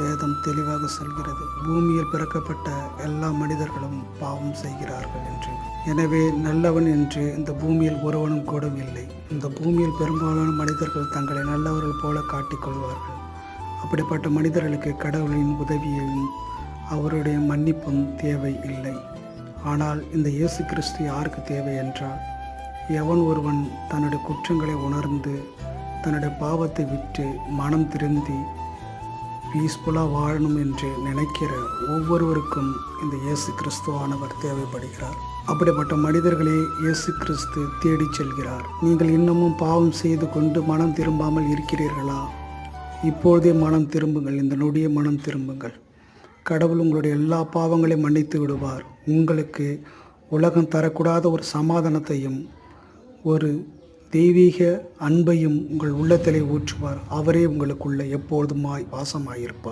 வேதம் தெளிவாக சொல்கிறது. பூமியில் பிறக்கப்பட்ட எல்லா மனிதர்களும் பாவம் செய்கிறார்கள் என்று. எனவே நல்லவன் என்று இந்த பூமியில் ஒருவனும் கூட இல்லை. இந்த பூமியில் பெரும்பாலான மனிதர்கள் தங்களை நல்லவர்கள் போல காட்டிக்கொள்வார்கள் அப்படிப்பட்ட மனிதர்களுக்கு கடவுளின் உதவியையும் அவருடைய மன்னிப்பும் தேவை இல்லை. ஆனால் இந்த இயேசு கிறிஸ்து யாருக்கு தேவை என்றால் எவன் ஒருவன் தன்னுடைய குற்றங்களை உணர்ந்து தன்னுடைய பாவத்தை விட்டு மனம் திருந்தி பீஸ்ஃபுல்லாக வாழணும் என்று நினைக்கிற ஒவ்வொருவருக்கும் இந்த இயேசு கிறிஸ்துவானவர் தேவைப்படுகிறார். அப்படிப்பட்ட மனிதர்களே இயேசு கிறிஸ்து தேடி செல்கிறார். நீங்கள் இன்னமும் பாவம் செய்து கொண்டு மனம் திரும்பாமல் இருக்கிறீர்களா? இப்பொழுதே மனம் திரும்புங்கள் இந்த நொடிய மனம் திரும்புங்கள். கடவுள் உங்களுடைய எல்லா பாவங்களையும் மன்னித்து விடுவார். உங்களுக்கு உலகம் தரக்கூடாத ஒரு சமாதானத்தையும் ஒரு தெய்வீக அன்பையும் உங்கள் உள்ளத்திலே ஊற்றுவார். அவரே உங்களுக்குள்ள எப்பொழுதுமாய் வாசமாயிருப்பார்.